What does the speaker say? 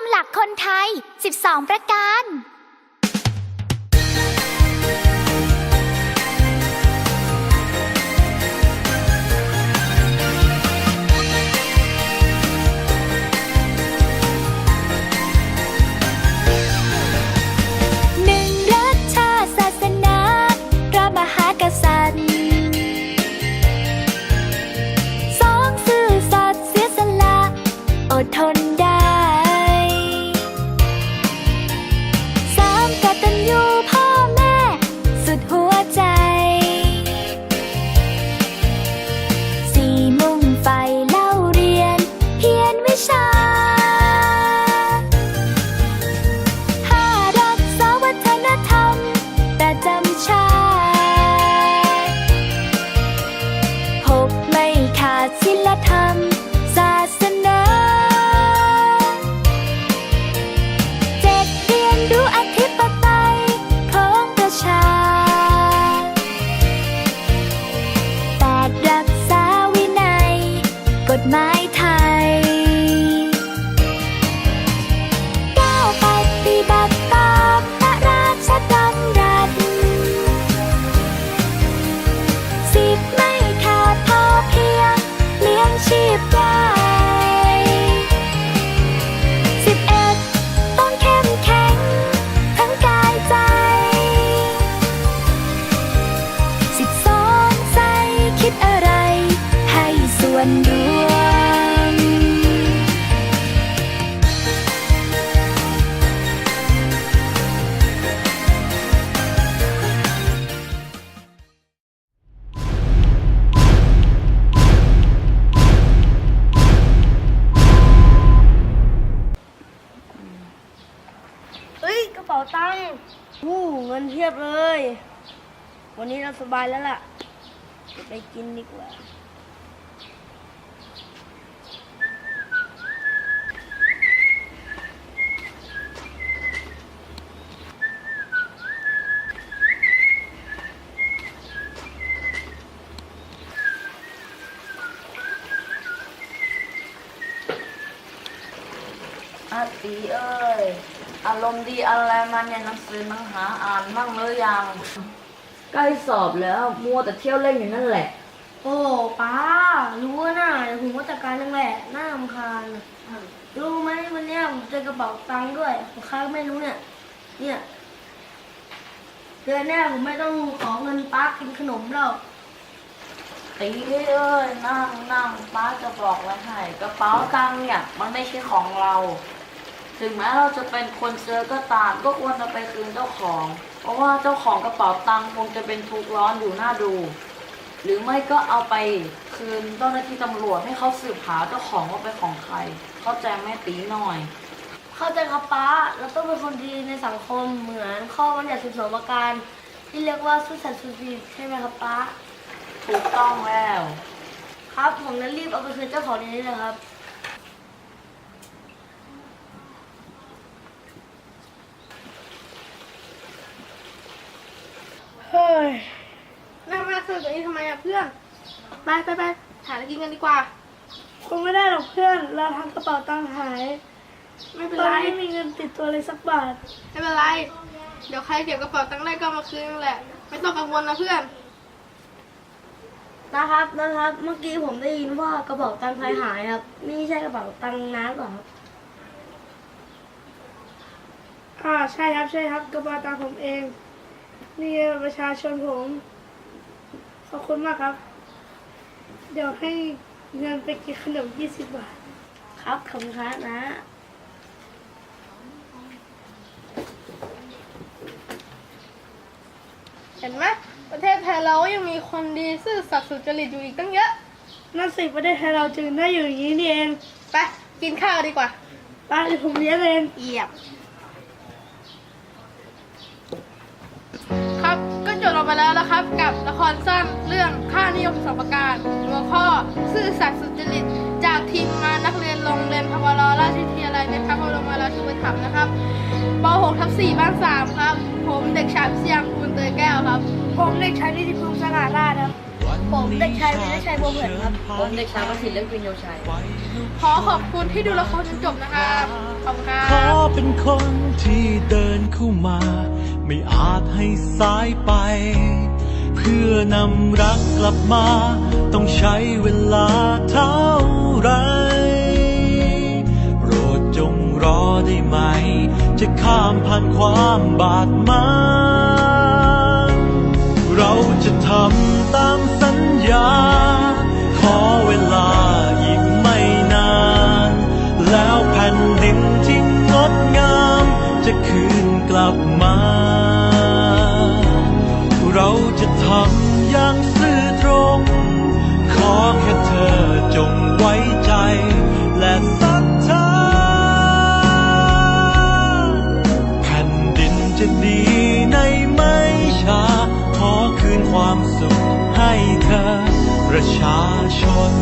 มหลักคนไทย 12 ประการ ฎหมายไทยก้าวปฏิบัติตามพระราชดำรัสสิบไม่ขาดพอเพียงเลี้ยงชีพได้ ตังค์วู้เงินเทียบเลย วันนี้เราสบายแล้วล่ะ ไปกินดีกว่า ตีเอ้ย อารมณ์ดีอะไรมาเนี่ยหนังสือหนังหาอ่านบ้างหรือยัง ใกล้สอบแล้วมัวแต่เที่ยวเล่นอยู่นั่นแหละ โอ้ป้า รู้นะเดี๋ยวผมก็จัดการเองแหละน่ารำคาญน่ะรู้ไหมวันเนี้ยผมเจอกระเป๋าตังค์ด้วยของใครก็ไม่รู้เนี่ย เนี่ยเดือนเนี้ยผมไม่ต้องขอเงินป้ากินขนมหรอกตีเอ้ยนั่งนั่งป้าจะบอกไว้ให้กระเป๋าตังค์เนี่ยมันไม่ใช่ของเรา ถึงแม้เราจะเป็นคนเจอก็ตามก็ควรจะไปคืนเจ้าของ เพราะว่าเจ้าของกระเป๋าตังค์คงจะเป็นทุกข์ร้อนอยู่หน้าดู หรือไม่ก็เอาไปคืนเจ้าหน้าที่ตำรวจให้เขาสืบหาเจ้าของว่าเป็นของใคร เข้าใจไหมตีหน่อย เข้าใจครับป้าเราต้องเป็นคนดีในสังคมเหมือนข้อบัญญัติ12ประการ ที่เรียกว่าสุสันต์สุจริตใช่ไหมครับป้าถูกต้องแล้ว ครับผมจะรีบเอาไปคืนเจ้าของนี้เลยครับ เฮ้ยนั่งมาคุยกับนี้ทำไมอะเพื่อนไปไปไปหาอะไรกินกันดีกว่า คงไม่ได้หรอกเพื่อน เราทำกระเป๋าตังค์หายไม่เป็นตอนไร นี้ไม่มีเงินติดตัวเลยสักบาท ไม่เป็นไร เดี๋ยวใครเก็บกระเป๋าตังค์ได้ก็เอามาคืนนั่นแหละ ไม่ต้องกังวลนะเพื่อน นะครับนะครับ เมื่อกี้ผมได้ยินว่ากระเป๋าตังค์ใครหายครับ นี่ใช่กระเป๋าตังค์น้าหรือเปล่าครับอ่าใช่ครับใช่ครับกระเป๋าตังค์ผมเอง นี่ประชาชนผม ขอบคุณมากครับ เดี๋ยวให้เงินไปกินขนม20บาท ครับขอบคุณครับนะ เห็นไหมประเทศไทยเราก็ยังมีคนดีซื่อสัตย์สุจริตอยู่อีกตั้งเยอะ นั่นสิประเทศไทยเราจึงได้อยู่อย่างนี้นี่เองไปกินข้าวดีกว่าป้าเดี๋ยวผมเลี้ยงเองเยี่ยมครับ จบลงไปแล้วนะครับ กับละครสั้นเรื่องค่านิยมสมการหัวข้อซื่อสัตย์สุจริต จากทีมงานนักเรียนโรงเรียนพวรราชวิทยาลัยในพระบรมราชูปถัมภ์นะครับป .6 ทับ4บ้าน3ครับ ผมเด็กชายพิชยางคูณเตยแก้วครับ ผมเด็กชายนิติพงศ์สง่าราชครับวผมเด็กชายวิรชัยบัวเผินครับ ผมเด็กชายประสิทธิ์เล็กวินโยชัย ขอขอบคุณที่ดูละครจนจบนะครับ ขอบคุณครัขอบเป็นคนที่เดินเข้ามา ไม่อาจให้สายไป เพื่อนำรักกลับมา ต้องใช้เวลาเท่าไรโปรดจงรอได้ไหม จะข้ามผ่านความบาดหมางเราจะทำตาม จะทำอย่างซื่อตรง ขอแค่เธอจงไว้ใจ และศรัทธาแผ่นดินจะดีในไม่ช้า ขอคืนความสุขให้เธอประชาชน